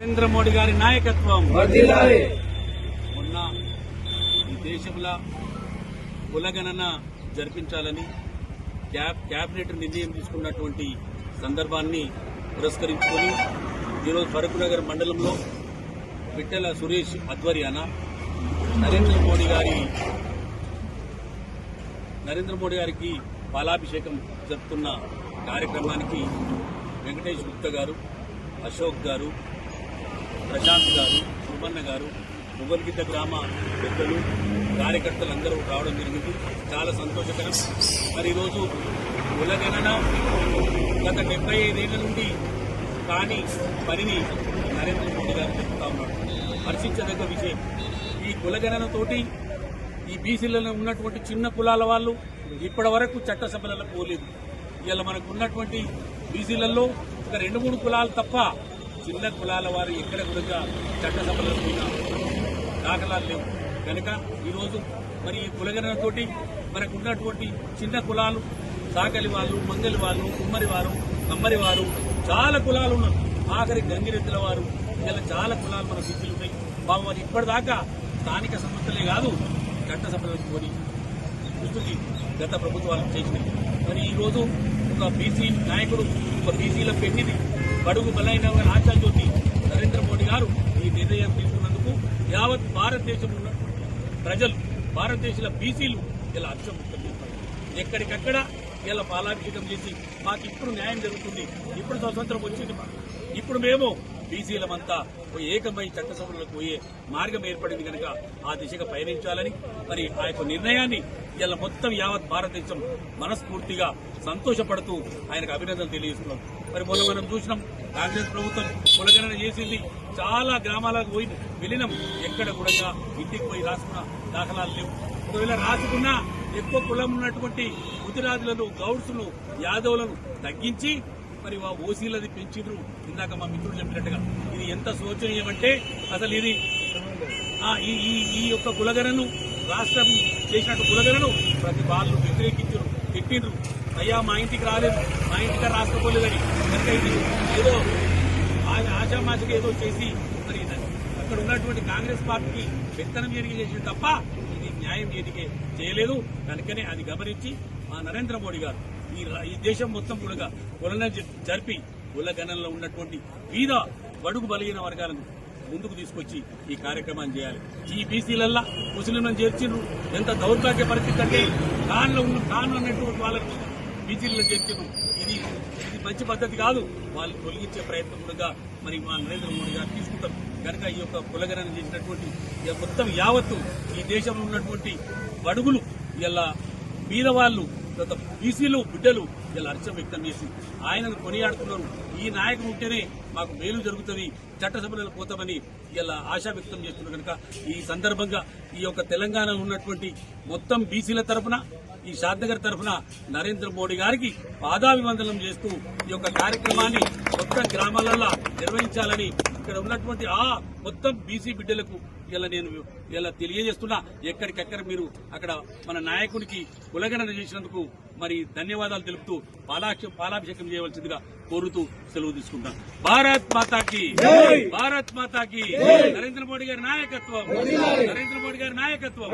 నరేంద్ర మోడీ గారి నాయకత్వం. మొన్న ఈ దేశంలో కులగణన జరిపించాలని క్యాబ్ క్యాబినెట్ నిర్ణయం తీసుకున్నటువంటి సందర్భాన్ని పురస్కరించుకొని ఈరోజు ఫరూక్నగర్ మండలంలో పిట్టెల సురేష్ ఆధ్వర్యాన నరేంద్ర మోడీ గారి నరేంద్ర మోడీ గారికి పాలాభిషేకం జరుపుతున్న కార్యక్రమానికి వెంకటేష్ గుప్తా గారు అశోక్ గారు ప్రశాంత్ గారు సుమన్న గారు ముగల్గిద్ద గ్రామ పెద్దలు కార్యకర్తలు అందరూ రావడం జరిగింది. చాలా సంతోషకరం. మరి ఈరోజు కులగణన గత డెబ్బై ఐదేళ్ళ నుండి కాని పనిని నరేంద్ర మోడీ గారు చెప్తా ఉన్నాడు హర్షించదగ్గ విషయం ఈ కులగణనతోటి ఈ బీసీలలో ఉన్నటువంటి చిన్న కులాల వాళ్ళు ఇప్పటి వరకు చట్టసభలలో పోలేదు. ఇలా మనకు ఉన్నటువంటి బీసీలలో ఒక రెండు మూడు కులాలు తప్ప చిన్న కులాల వారు ఎక్కడ కూడా చట్టసభలో పోయిన దాఖలాలు లేవు. కనుక ఈరోజు మరి ఈ కులగణనతోటి మనకు ఉన్నటువంటి చిన్న కులాలు సాకలి వాళ్ళు మంగలి వాళ్ళు కుమ్మరి వారు కమ్మరి వారు చాలా కులాలు ఉన్నారు ఆఖరి గంగిరెద్దుల వారు ఇలా చాలా కులాలు మన బీసీలు ఉన్నాయి. బాబు మరి ఇప్పటిదాకా స్థానిక సంస్థలే కాదు చట్టసభలకు పోని కృషి గత ప్రభుత్వాలు చేసినాయి. మరి ఈరోజు ఒక బీసీ నాయకుడు ఒక బీసీల పెట్టింది బడుగు బలైన ఆశా నరేంద్ర మోడీ గారు ఈ నిర్ణయం తీసుకున్నందుకు యావత్ భారతదేశంలో ఉన్నటువంటి ప్రజలు భారతదేశంలో బీసీలు ఇలా అక్షముక్తం చేస్తారు ఎక్కడికక్కడ ఇలా పాలాభిషేకం చేసి మాకు ఇప్పుడు న్యాయం జరుగుతుంది ఇప్పుడు స్వతంత్రం వచ్చింది మాకు. ఇప్పుడు మేము బీసీలమంతా ఓ ఏకమై చట్టసభలకు పోయే మార్గం ఏర్పడింది కనుక ఆ దిశగా పయనించాలని మరి ఆ యొక్క నిర్ణయాన్ని ఇలా మొత్తం యావత్ భారతదేశం మనస్ఫూర్తిగా సంతోషపడుతూ ఆయనకు అభినందనలు తెలియజేస్తున్నాం. మరి మొన్న మనం చూసినాం కాంగ్రెస్ ప్రభుత్వం కులగణన చేసింది. చాలా గ్రామాలకు పోయి వెళ్ళినాం. ఎక్కడ కూడా ఇంటికి పోయి రాసుకున్న దాఖలాలు లేవు. ఒకవేళ రాసుకున్నా ఎక్కువ కులం ఉన్నటువంటి గుజరాతులను గౌడ్స్ను యాదవులను తగ్గించి మరి ఆ ఓసీలది పెంచిండ్రు ఇందాక మా మిత్రుడు చెప్పినట్టుగా. ఇది ఎంత శోచనీయమంటే అసలు ఇది ఆ, ఈ ఈ యొక్క కులగరను రాష్ట్రం చేసినట్టు కులగరను ప్రతి వాళ్ళు వ్యతిరేకించరు తిట్టిండ్రు అయ్యా మా ఇంటికి రాలేదు. మా ఇంటికి రాసుకోలేదని కనుక ఇది ఏదో ఆ- ఏదో చేసి మరి అక్కడ ఉన్నటువంటి కాంగ్రెస్ పార్టీకి విత్తనం జరిగి చేసింది తప్ప ఇది న్యాయం ఎదిగే చేయలేదు. కనుకనే అది గమనించి మా నరేంద్ర మోడీ గారు ఈ ఈ దేశం మొత్తం కూడా కులన జరిపి కులగణంలో ఉన్నటువంటి వీధ బడుగు బలిగిన వర్గాలను ముందుకు తీసుకొచ్చి ఈ కార్యక్రమాన్ని చేయాలి. ఈ బీసీలల్లా ముస్లింలను చేర్చిండ్రు ఎంత దౌర్భాగ్య పరిస్థితి అంటే కాన్లో ఉన్న కాన్ అన్నటువంటి వాళ్ళని బీసీలను చేర్చిండ్రు ఇది ఇది మంచి పద్ధతి కాదు. వాళ్ళు తొలగించే ప్రయత్నం కూడా మరి మా నరేంద్ర మోడీ గారు తీసుకుంటారు. కనుక ఈ యొక్క కులగణన చేసినటువంటి మొత్తం యావత్తు ఈ దేశంలో ఉన్నటువంటి బడుగులు ఇలా బీదవాళ్ళు గత. బీసీలు బిడ్డలు ఇలా హర్షం వ్యక్తం చేసి ఆయనను కొనియాడుతున్నారు. ఈ నాయకుడు ఉంటేనే మాకు మేలు జరుగుతుంది చట్టసభలకు పోతామని ఇలా ఆశా వ్యక్తం చేస్తున్నారు కనుక ఈ సందర్భంగా ఈ యొక్క తెలంగాణ ఉన్నటువంటి మొత్తం బీసీల తరఫున ఈ షాద్నగర్ తరఫున నరేంద్ర మోడీ గారికి పాదాభివందనం చేస్తూ ఈ యొక్క కార్యక్రమాన్ని మొత్తం గ్రామాలలో నిర్వహించాలని ఇక్కడ ఉన్నటువంటి ఆ మొత్తం బీసీ బిడ్డలకు ఇలా నేను ఇలా తెలియజేస్తున్నా. ఎక్కడికెక్కడ మీరు అక్కడ మన నాయకునికి కులగణన చేసినందుకు మరి ధన్యవాదాలు తెలుపుతూ పాలాక్ష పాలాభిషేకం చేయవలసిందిగా కోరుతూ సెలవు తీసుకుంటాం భారత్ మాతాకి భారత్ మాతాకి నరేంద్ర మోడీ గారి నాయకత్వం. నరేంద్ర మోడీ గారి నాయకత్వం.